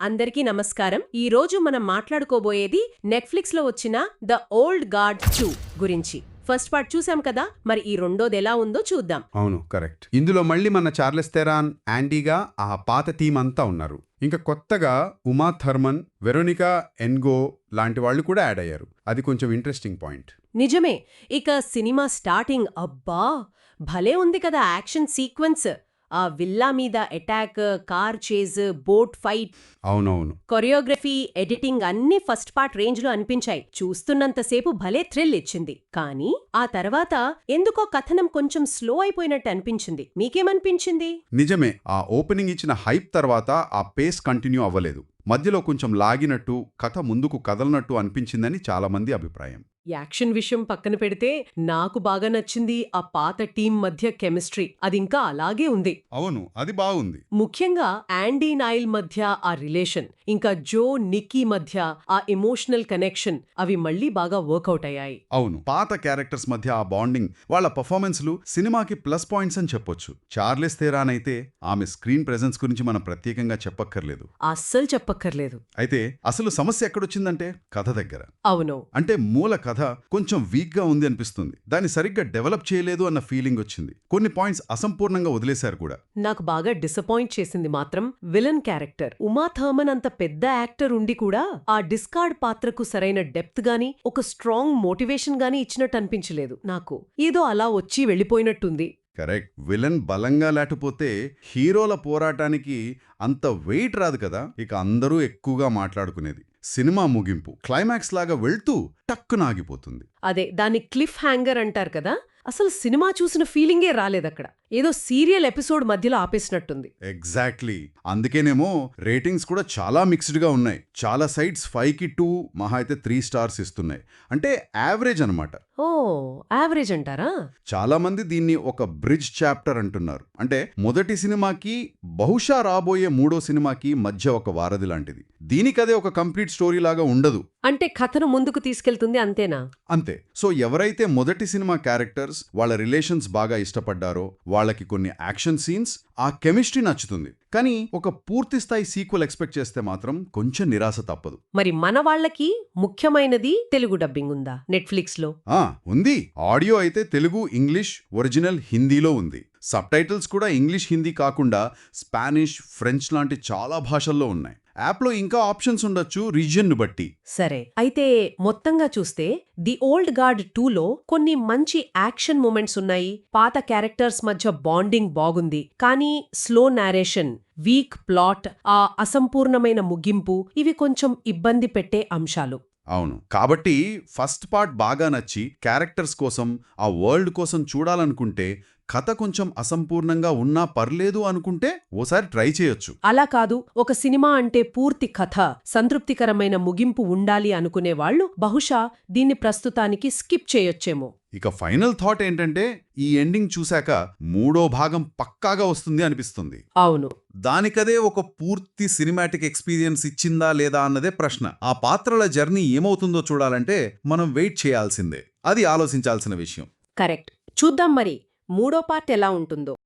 అందరికీ నమస్కారం. ఈ రోజు మనం మాట్లాడుకోబోయేది నెట్ఫ్లిక్స్లో వచ్చిన ద ఓల్డ్ గార్డ్ టూ గురించి. ఫస్ట్ పార్ట్ చూసాం కదా మరి ఈ రెండోది ఎలా ఉందో చూద్దాం. అవును కరెక్ట్. ఇందులో మళ్ళీ మన చార్లెస్ తెరాన్ యాండీగా ఆ పాత టీం అంతా ఉన్నారు. ఇంకా కొత్తగా ఉమా థర్మన్ వెరోనికా ఎన్గో లాంటి వాళ్ళు కూడా యాడ్ అయ్యారు. అది కొంచెం ఇంట్రెస్టింగ్ పాయింట్. నిజమే. ఇక సినిమా స్టార్టింగ్ అబ్బా! భలే ఉంది కదా యాక్షన్ సీక్వెన్స్. ఆ విల్లా మీద attack car chase boat fight అవునవును. కొరియోగ్రఫీ ఎడిటింగ్ అన్నీ ఫస్ట్ పార్ట్ రేంజ్లో అనిపించాయి. చూస్తున్నంతసేపు భలే థ్రిల్ ఇచ్చింది. కానీ ఆ తర్వాత ఎందుకో కథనం కొంచెం స్లో అయిపోయినట్టు అనిపించింది. మీకేమనిపించింది? నిజమే ఆ ఓపెనింగ్ ఇచ్చిన హైప్ తర్వాత ఆ పేస్ కంటిన్యూ అవ్వలేదు. మధ్యలో కొంచెం లాగినట్టు కథ ముందుకు కదలనట్టు అనిపించిందని చాలామంది అభిప్రాయం. యాక్షన్ విషయం పక్కన పెడితే నాకు బాగా నచ్చింది ఆ పాత టీం మధ్య కెమిస్ట్రీ. అది ఇంకా అలాగే ఉంది. అవును అది బాగుంది. ముఖ్యంగా యాండీ నాయిల్ మధ్య ఆ రిలేషన్ ఇంకా జో నిక్కీ మధ్య ఆ ఎమోషనల్ కనెక్షన్ అవి మళ్ళీ బాగా వర్కౌట్ అయ్యాయి. అవును పాత క్యారెక్టర్స్ మధ్య ఆ బాండింగ్ వాళ్ళ పర్ఫార్మెన్స్లు సినిమాకి ప్లస్ పాయింట్స్ అని చెప్పొచ్చు. చార్లెస్ థేరాన్ అయితే ఆమె స్క్రీన్ ప్రెజెన్స్ గురించి మనం ప్రత్యేకంగా చెప్పక్కర్లేదు. అస్సలు చెప్పక్కర్లేదు. అయితే అసలు సమస్య ఎక్కడొచ్చిందంటే కథ దగ్గర. అవును. అంటే మూల కథ కొంచెం వీక్గా ఉంది అనిపిస్తుంది. దాన్ని సరిగ్గా డెవలప్ చేయలేదు అన్న ఫీలింగ్ వచ్చింది. కొన్ని పాయింట్స్ అసంపూర్ణంగా వదిలేశారు కూడా. నాకు బాగా డిసప్పాయింట్ చేసింది మాత్రం విలన్ క్యారెక్టర్. ఉమా థర్మన్ అంత పెద్ద యాక్టర్ ఉండి కూడా ఆ డిస్కార్డ్ పాత్రకు సరైన డెప్త్ గాని ఒక స్ట్రాంగ్ మోటివేషన్ గాని ఇచ్చినట్టు అనిపించలేదు నాకు. ఏదో అలా వచ్చి వెళ్ళిపోయినట్టుంది. కరెక్ట్. విలన్ బలంగా లేకపోతే హీరోల పోరాటానికి అంత వెయిట్ రాదు కదా? ఇక అందరూ ఎక్కువగా మాట్లాడుకునేది. సినిమా ముగింపు. క్లైమాక్స్ లాగా వెళ్తూ టక్కున ఆగిపోతుంది అదే దాన్ని క్లిఫ్ హ్యాంగర్ అంటారు కదా అసలు సినిమా చూసిన ఫీలింగే రాలేదక్కడ ఏదో సీరియల్ ఎపిసోడ్ మధ్యలో ఆపేసినట్టుంది. ఎగ్జాక్ట్లీ. అందుకేనేమో రేటింగ్స్ కూడా చాలా మిక్స్డ్గా ఉన్నాయి. చాలా సైట్స్ ఫైవ్కి టూ మహా అయితే త్రీ స్టార్స్ ఇస్తున్నాయి. అంటే యావరేజ్ అన్నమాట. ఓ యావరేజ్ అంటారా? చాలా మంది దీన్ని ఒక బ్రిడ్జ్ చాప్టర్ అంటున్నారు. అంటే మొదటి సినిమాకి బహుశా రాబోయే మూడో సినిమాకి మధ్య ఒక వారధి లాంటిది దీనికదే ఒక కంప్లీట్ స్టోరీ లాగా ఉండదు. అంటే కథను ముందుకు తీసుకెళ్తుంది అంతేనా? అంతే. సో ఎవరైతే మొదటి సినిమా క్యారెక్టర్స్ వాళ్ళ రిలేషన్స్ బాగా ఇష్టపడ్డారో వాళ్ళకి కొన్ని యాక్షన్ సీన్స్ ఆ కెమిస్ట్రీ నచ్చుతుంది. కానీ ఒక పూర్తి స్థాయి సీక్వెల్ ఎక్స్పెక్ట్ చేస్తే మాత్రం కొంచెం నిరాశ తప్పదు. మరి మన వాళ్ళకి ముఖ్యమైనది తెలుగు డబ్బింగ్ ఉందా? నెట్ఫ్లిక్స్లో ఆ ఉంది. ఆడియో అయితే తెలుగు ఇంగ్లీష్ ఒరిజినల్ హిందీలో ఉంది. సబ్ టైటిల్స్ కూడా ఇంగ్లీష్ హిందీ కాకుండా స్పానిష్ ఫ్రెంచ్ లాంటి చాలా భాషల్లో ఉన్నాయి. యాప్లో ఇంకా ఆప్షన్స్ ఉండొచ్చు రీజియన్ను బట్టి. సరే అయితే మొత్తంగా చూస్తే ది ఓల్డ్ గార్డ్ టూలో కొన్ని మంచి యాక్షన్ మూమెంట్స్ ఉన్నాయి. పాత క్యారెక్టర్స్ మధ్య బాండింగ్ బాగుంది. కానీ స్లో నారేషన్ వీక్ ప్లాట్ ఆ అసంపూర్ణమైన ముగింపు ఇవి కొంచెం ఇబ్బంది పెట్టే అంశాలు. అవును. కాబట్టి ఫస్ట్ పార్ట్ బాగా నచ్చి క్యారెక్టర్స్ కోసం ఆ వరల్డ్ కోసం చూడాలనుకుంటే కథ కొంచెం అసంపూర్ణంగా ఉన్నా పర్లేదు అనుకుంటే ఓసారి ట్రై చేయొచ్చు. అలా కాదు ఒక సినిమా అంటే పూర్తి కథ సంతృప్తికరమైన ముగింపు ఉండాలి అనుకునే వాళ్ళు బహుశా దీన్ని ప్రస్తుతానికి స్కిప్ చేయొచ్చేమో. ఇక ఫైనల్ థాట్ ఏంటంటే ఈ ఎండింగ్ చూశాక మూడో భాగం పక్కాగా వస్తుంది అనిపిస్తుంది. అవును. దానికదే ఒక పూర్తి సినిమాటిక్ ఎక్స్పీరియన్స్ ఇచ్చిందా లేదా అన్నదే ప్రశ్న. ఆ పాత్రల జర్నీ ఏమవుతుందో చూడాలంటే మనం వెయిట్ చేయాల్సిందే. అది ఆలోచించాల్సిన విషయం. కరెక్ట్. చూద్దాం మరి. మూడో పార్ట్ ఎలా ఉంటుందో.